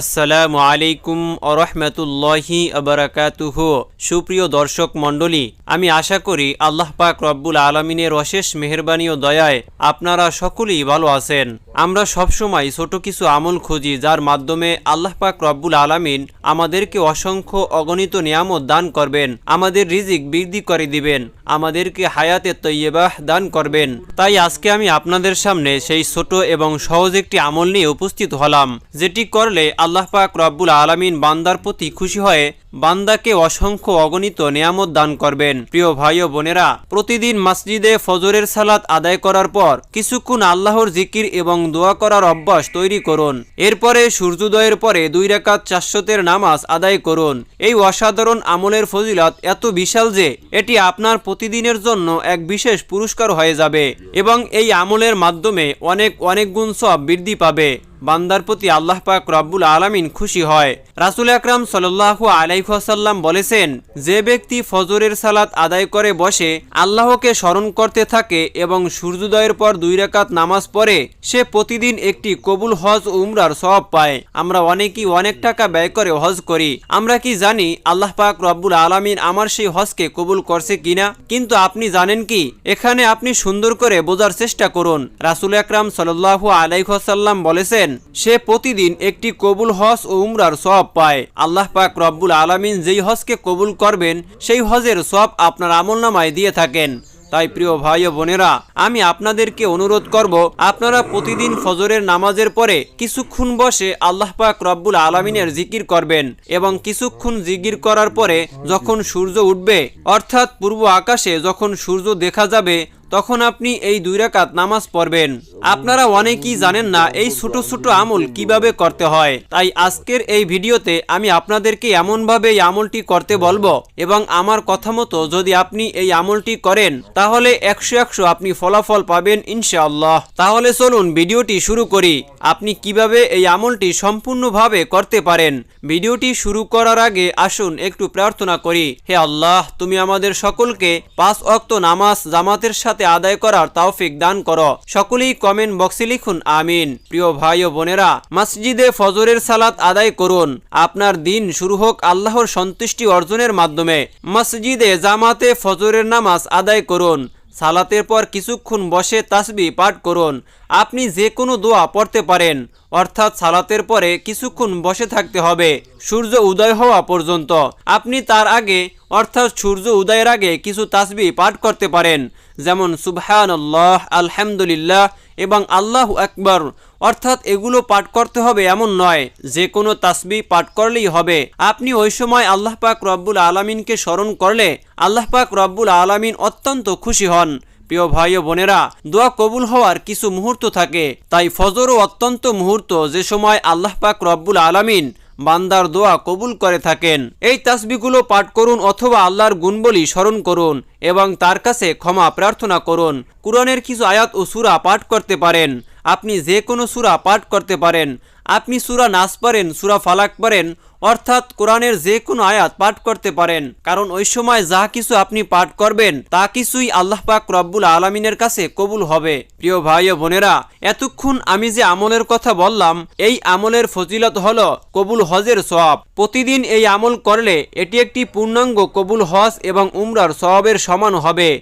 আসসালামু আলাইকুম আরহামতুল্লাহি আবরাকাতুহ সুপ্রিয় দর্শক মণ্ডলী, আমি আশা করি আল্লাহ পাক রব্বুল আলমিনের অশেষ মেহরবানি ও দয়ায় আপনারা সকলেই ভালো আছেন। আমরা সবসময় ছোট কিছু আমল খুঁজি, যার মাধ্যমে আল্লাহ পাক রব্বুল আলামিন আমাদেরকে অসংখ্য অগণিত নিয়ামত দান করবেন, আমাদের রিজিক বৃদ্ধি করে দিবেন, আমাদেরকে হায়াতে তৈয়বাহ দান করবেন। তাই আজকে আমি আপনাদের সামনে সেই ছোট এবং সহজ একটি আমল নিয়ে উপস্থিত হলাম, যেটি করলে আল্লাহ পাক রব্বুল আলমিন বান্দার প্রতি খুশি হয়ে বান্দাকে অসংখ্য অগণিত নিয়ামত দান করবেন। প্রিয় ভাই ও বোনেরা, প্রতিদিন মসজিদে ফজরের সালাত আদায় করার পর কিছুক্ষণ আল্লাহর জিকির এবং দোয়া করার অভ্যাস তৈরি করুন। এরপরে সূর্যোদয়ের পরে দুই রাকাত চারশতের নামাজ আদায় করুন। এই অসাধারণ আমলের ফজিলত এত বিশাল যে এটি আপনার প্রতিদিনের জন্য এক বিশেষ পুরস্কার হয়ে যাবে এবং এই আমলের মাধ্যমে অনেক অনেক গুণ সব বৃদ্ধি পাবে। বান্দার প্রতি আল্লাহ পাক রব্বুল আলামিন খুশি হয়। রাসুল আকরাম সাল্লাহ আলাইসাল্লাম বলেছেন, যে ব্যক্তি ফজরের সালাত আদায় করে বসে, আল্লাহকে স্মরণ করতে থাকে এবং সূর্যোদয়ের পর দুই রাকাত নামাজ পড়ে, সে প্রতিদিন একটি কবুল হজ উমরার সব পায়। আমরা অনেকেই অনেক টাকা ব্যয় করে হজ করি। আমরা কি জানি আল্লাহ পাক রব্বুল আলামিন আমার সেই হজকে কবুল করছে কিনা? কিন্তু আপনি জানেন কি? এখানে আপনি সুন্দর করে বোঝার চেষ্টা করুন। রাসুল আকরাম সাল্লাহ আলাইসাল্লাম বলেছেন, সে প্রতিদিন একটি কবুল হজ ও উমরার সব পায়। আল্লাহ পাক রব্বুল আলামিন যেই হজকে কবুল করবেন, সেই হজের সব আপনার আমল নামায় দিয়ে থাকেন। তাই প্রিয় ভাই ও বোনেরা, আমি আপনাদেরকে অনুরোধ করব, আপনারা প্রতিদিন ফজরের নামাজের পরে কিছুক্ষণ বসে আল্লাহ পাক রব্বুল আলমিনের জিকির করবেন এবং কিছুক্ষণ জিকির করার পরে যখন সূর্য উঠবে, অর্থাৎ পূর্ব আকাশে যখন সূর্য দেখা যাবে তখন আপনি এই দুই রাকাত নামাজ পড়বেন। আপনারা অনেকেই জানেন না এই ছোট ছোট আমল কীভাবে করতে হয়। তাই আজকের এই ভিডিওতে আমি আপনাদেরকে এমনভাবে এই আমলটি করতে বলব এবং আমার কথা মতো যদি আপনি এই আমলটি করেন, তাহলে একশো একশো আপনি ফলাফল পাবেন ইনশাআল্লাহ। তাহলে চলুন ভিডিওটি শুরু করি। আপনি কীভাবে এই আমলটি সম্পূর্ণভাবে করতে পারেন? ভিডিওটি শুরু করার আগে আসুন একটু প্রার্থনা করি, হে আল্লাহ, তুমি আমাদের সকলকে পাঁচ অক্ত নামাজ জামাতের সাথে আদায় করার তৌফিক দান করো। সকলেই কমেন্ট বক্সে লিখুন, আমিন। প্রিয় ভাই ও বোনেরা, মসজিদে ফজরের সালাত আদায় করুন। আপনার দিন শুরু হোক আল্লাহর সন্তুষ্টি অর্জনের মাধ্যমে। মসজিদে জামাতে ফজরের নামাজ আদায় করুন। সালাতের পর কিছুক্ষণ বসে তাসবি পাঠ করুন। আপনি যে কোনো দোয়া পড়তে পারেন। অর্থাৎ সালাতের পরে কিছুক্ষণ বসে থাকতে হবে। সূর্য উদয় হওয়া পর্যন্ত। আপনি তার আগে অর্থাৎ সূর্য উদয়ের আগে কিছু তাসবি পাঠ করতে পারেন, যেমন সুবহান আল্লাহ আলহামদুলিল্লাহ এবং আল্লাহ আকবর। অর্থাৎ এগুলো পাঠ করতে হবে এমন নয়, যে কোনো তাসবি পাঠ করলেই হবে। আপনি ওই সময় আল্লাহ পাক রব্বুল আলমিনকে স্মরণ করলে আল্লাহ পাক রব্বুল আলমিন অত্যন্ত খুশি হন। প্রিয় ভাই ও বোনেরা, দোয়া কবুল হওয়ার কিছু মুহূর্ত থাকে, তাই ফজরও অত্যন্ত মুহূর্ত যে সময় আল্লাহ পাক রব্বুল আলমিন বান্দার দোয়া কবুল করে থাকেন। এই তাসবিগুলো পাঠ করুন অথবা আল্লাহর গুণবলি স্মরণ করুন এবং তার কাছে ক্ষমা প্রার্থনা করুন। কুরআনের কিছু আয়াত ও সুরা পাঠ করতে পারেন। আপনি যে কোনো সুরা পাঠ করতে পারেন। আপনি সুরা নাস পারেন সুরা ফালাক পারেন অর্থাৎ কোরআনের যে কোনো আয়াত পাঠ করতে পারেন। কারণ ওই সময় যা কিছু আপনি পাঠ করবেন, তা কিছুই আল্লাহ পাক রব্বুল আলমিনের কাছে কবুল হবে। প্রিয় ভাই ও বোনেরা, এতক্ষণ আমি যে আমলের কথা বললাম, এই আমলের ফজিলত হল কবুল হজের সব প্রতিদিন এই আমল করলে এটি একটি পূর্ণাঙ্গ কবুল হজ এবং উমরার সবের সমান হবে।